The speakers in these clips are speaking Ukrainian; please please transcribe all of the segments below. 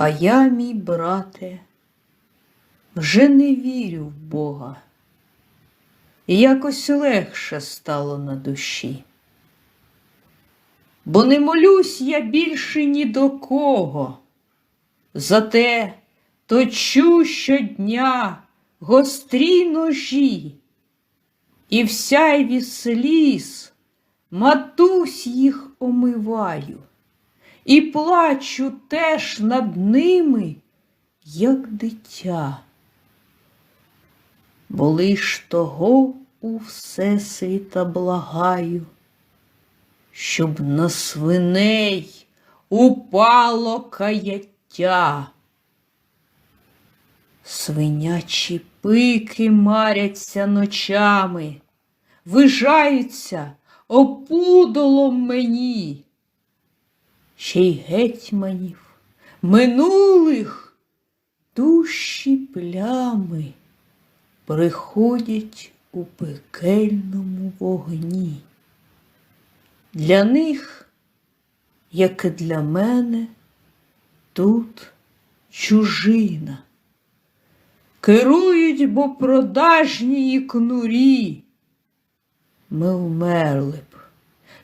А я, мій брате, вже не вірю в Бога. І якось легше стало на душі. Бо не молюсь я більше ні до кого. Зате точу щодня гострі ножі, і в сяйві сліз матусь їх омиваю, і плачу теж над ними, як дитя. Бо лиш того у всесвіта благаю, щоб на свиней упало каяття. Свинячі пики маряться ночами, вижаються опудолом мені. Ще й гетьманів минулих душі плями приходять у пекельному вогні. Для них, як і для мене, тут чужина. Керують, бо продажні і кнурі. Ми вмерли б,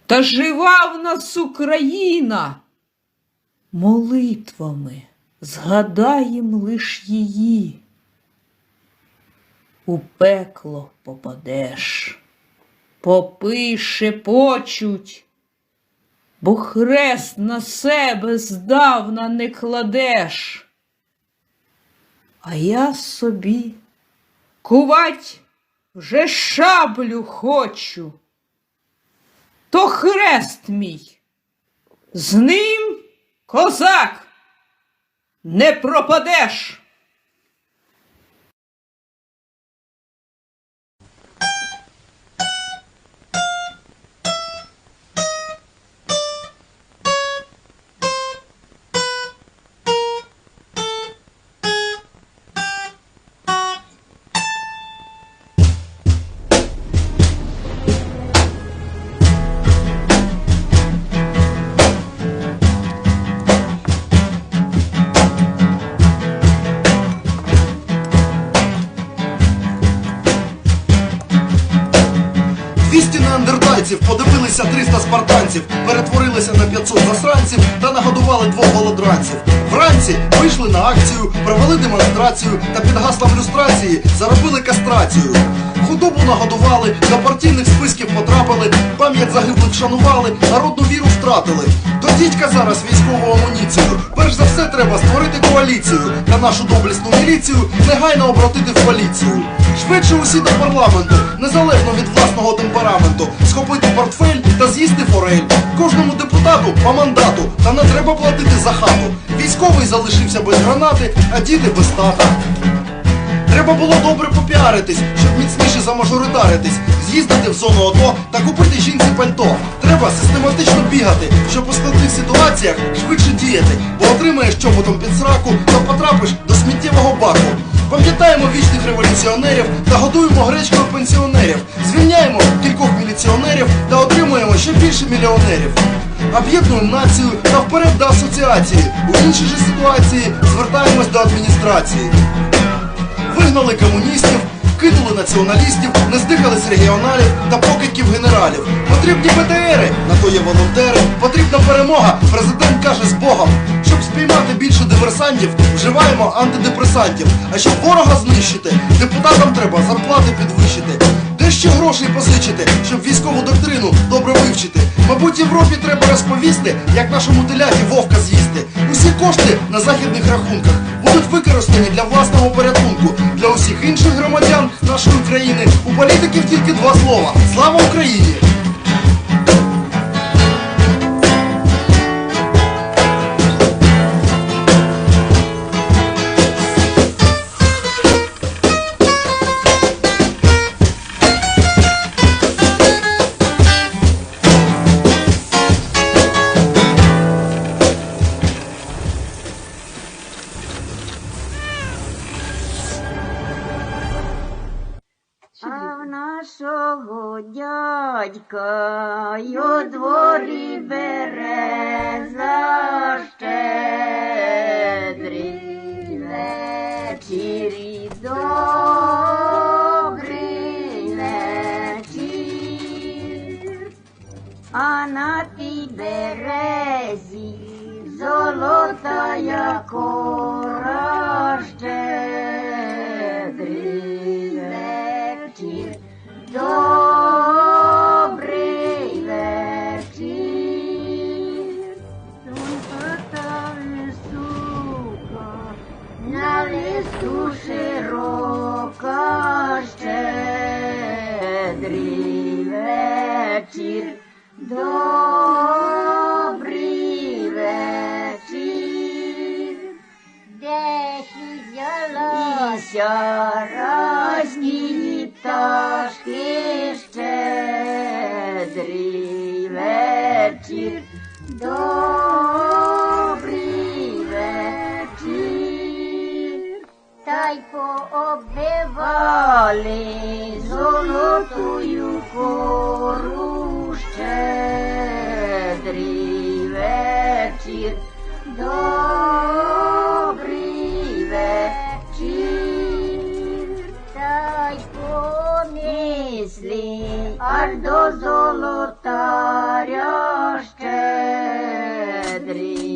та жива в нас Україна. Молитвами згадаєм лиш її. У пекло попадеш, попи шепочуть, бо хрест на себе здавна не кладеш. А я собі кувать вже шаблю хочу. То хрест мій, з ним козак не пропадеш. Двісті неандертальців подивилися 300 спартанців, перетворилися на 500 засранців та нагодували двох голодранців. Вранці вийшли на акцію, провели демонстрацію та під гаслом люстрації заробили кастрацію. Худобу нагодували, до партійних списків потрапили, пам'ять загиблих шанували, народну віру втратили. До дідька зараз військову амуніцію. Перш за все треба створити коаліцію та нашу доблесну міліцію негайно обратити в поліцію. Швидше усі до парламенту, незалежно від власного темпераменту, схопити портфель та з'їсти форель. Кожному депутату по мандату, та не треба платити за хату. Військовий залишився без гранати, а діти без тата. Треба було добре попіаритись, щоб міцніше замажоритаритись, з'їздити в зону АТО та купити жінці пальто. Треба систематично бігати, щоб у складних ситуаціях швидше діяти, бо отримаєш чоботом під сраку, то потрапиш до сміттєвого баку. Пам'ятаємо вічних революціонерів та годуємо гречкою пенсіонерів. Звільняємо кількох міліціонерів та отримуємо ще більше мільйонерів. Об'єднуємо націю та вперед до асоціації. У іншій же ситуації звертаємось до адміністрації. Вигнали комуністів, кинули націоналістів, не здихались регіоналів та покидьків генералів. Потрібні БТРи, на то є волонтери. Потрібна перемога, президент каже з Богом. Щоб спіймати більше диверсантів, вживаємо антидепресантів. А щоб ворога знищити, депутатам треба зарплати підвищити. Де ще грошей позичити, щоб військову доктрину добре вивчити? Мабуть, Європі треба розповісти, як нашому теляті вовка з'їсти. Кошти на західних рахунках будуть використані для власного порятунку. Для усіх інших громадян нашої країни у політиків тільки два слова: слава Україні! 搿 щедрий вечір, добрий вечір. Десь взялася разні пташки, щедрий вечір, добрий вечір. Та й пооббивали золотою кору щедрий вечір, добрий вечір, та й понесли аж до золотаря щедрий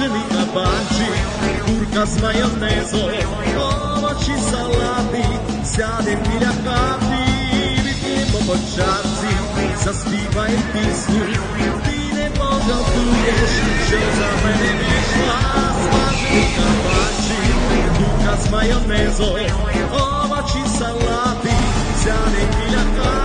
смажений кабанчик, курка з майонезом, овочі салати, сядем біля хати, відп'ємо по чарці, заспіваємо пісню, ти не пожалкуєш, що за мене вийшла, смажений кабанчик, курка з майонезом, овочі салати, сядем біля хати.